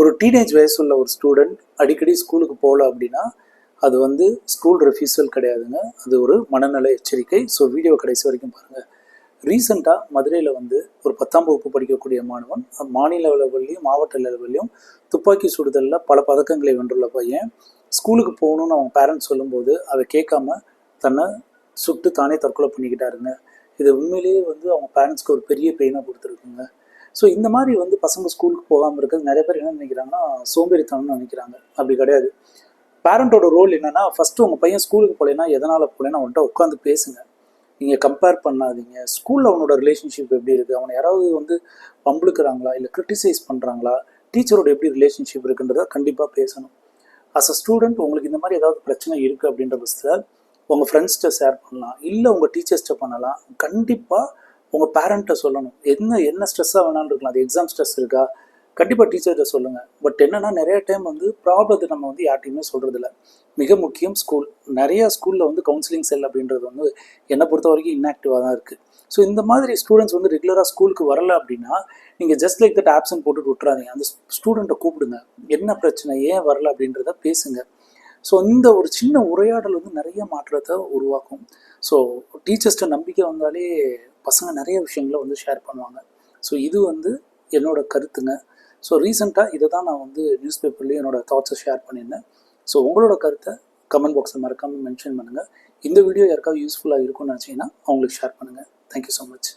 ஒரு டீனேஜ் வயசுள்ள ஒரு ஸ்டூடெண்ட் அடிக்கடி ஸ்கூலுக்கு போகல அப்படின்னா அது வந்து ஸ்கூல் ரெஃப்யூசல் கிடையாதுங்க. அது ஒரு மனநல எச்சரிக்கை. ஸோ வீடியோ கடைசி வரைக்கும் பாருங்கள் ரீசெண்டாக மதுரையில் வந்து ஒரு பத்தாம் வகுப்பு படிக்கக்கூடிய மாணவன் மாநில லெவல்லையும் மாவட்ட லெவல்லையும் துப்பாக்கி சுடுதலில் பல பதக்கங்களை வென்றுள்ள பையன் ஸ்கூலுக்கு போகணும்னு அவங்க பேரண்ட்ஸ் சொல்லும்போது அதை கேட்காம தன்னை சுட்டு தானே தற்கொலை பண்ணிக்கிட்டாருங்க. இது உண்மையிலேயே வந்து அவங்க பேரண்ட்ஸ்க்கு ஒரு பெரிய பெயினாக கொடுத்துருக்குங்க. ஸோ இந்த மாதிரி வந்து பசங்க ஸ்கூலுக்கு போகாமல் இருக்கிறது நிறைய பேர் என்ன நினைக்கிறாங்கன்னா சோம்பேறித்தனம்னு நினைக்கிறாங்க. அப்படி கிடையாது. பேரண்ட்டோட ரோல் என்னன்னா ஃபஸ்ட்டு உங்கள் பையன் ஸ்கூலுக்கு போகலைன்னா எதனால் போகலைன்னா அவன்கிட்ட உட்காந்து பேசுங்க. நீங்கள் கம்பேர் பண்ணாதீங்க. ஸ்கூலில் அவனோட ரிலேஷன்ஷிப் எப்படி இருக்குது அவனை யாராவது வந்து பம்புழுக்கிறாங்களா? இல்லை கிரிட்டிசைஸ் பண்ணுறாங்களா டீச்சரோட எப்படி ரிலேஷன்ஷிப் இருக்குன்றத கண்டிப்பாக பேசணும். அஸ் அ ஸ்டூடெண்ட் உங்களுக்கு இந்த மாதிரி ஏதாவது பிரச்சனை இருக்குது அப்படின்ற பட்சத்தில் உங்கள் ஃப்ரெண்ட்ஸ்கிட்ட ஷேர் பண்ணலாம். இல்லை உங்கள் டீச்சர்ஸ்கிட்ட பண்ணலாம். கண்டிப்பாக உங்கள் பேரண்ட்டை சொல்லணும். என்ன என்ன ஸ்ட்ரெஸ்ஸாக வேணாலும் இருக்கலாம். அது எக்ஸாம் ஸ்ட்ரெஸ் இருக்கா? கண்டிப்பாக டீச்சர்கிட்ட சொல்லுங்கள் பட் என்னென்னா நிறைய டைம் வந்து ப்ராப்ளத்தை நம்ம வந்து யார்ட்டையுமே சொல்கிறதில்ல மிக முக்கியம் ஸ்கூல் நிறையா ஸ்கூலில் வந்து கவுன்சிலிங் செல் அப்படின்றது வந்து என்னை பொறுத்த வரைக்கும் இன்ஆக்டிவாக தான் இருக்குது ஸோ இந்த மாதிரி ஸ்டூடெண்ட்ஸ் வந்து ரெகுலராக ஸ்கூலுக்கு வரல அப்படின்னா நீங்கள் ஜஸ்ட் லைக் தட் ஆப்சன் போட்டுட்டு விட்றாதீங்க அந்த ஸ்டூடெண்ட்டை கூப்பிடுங்க. என்ன பிரச்சனை? ஏன் வரல அப்படின்றத பேசுங்க. ஸோ இந்த ஒரு சின்ன உரையாடல் வந்து நிறைய மாற்றத்தை உருவாக்கும். ஸோ டீச்சர்ஸ்ட்ட நம்பிக்கை வந்தாலே பசங்க நிறைய விஷயங்களை வந்து ஷேர் பண்ணுவாங்க. ஸோ இது வந்து என்னோட கருத்துங்க. ஸோ ரீசெண்டாக இதை தான் நான் வந்து நியூஸ் பேப்பர்லேயும் என்னோட தாட்ஸை ஷேர் பண்ணியிருந்தேன். ஸோ உங்களோட கருத்தை கமெண்ட் பாக்ஸில் மறக்காமல் மென்ஷன் பண்ணுங்கள் இந்த வீடியோ யாருக்காவது யூஸ்ஃபுல்லாக இருக்கும்னு நினச்சிங்கன்னா அவங்களுக்கு ஷேர் பண்ணுங்கள் தேங்க்யூ ஸோ மச்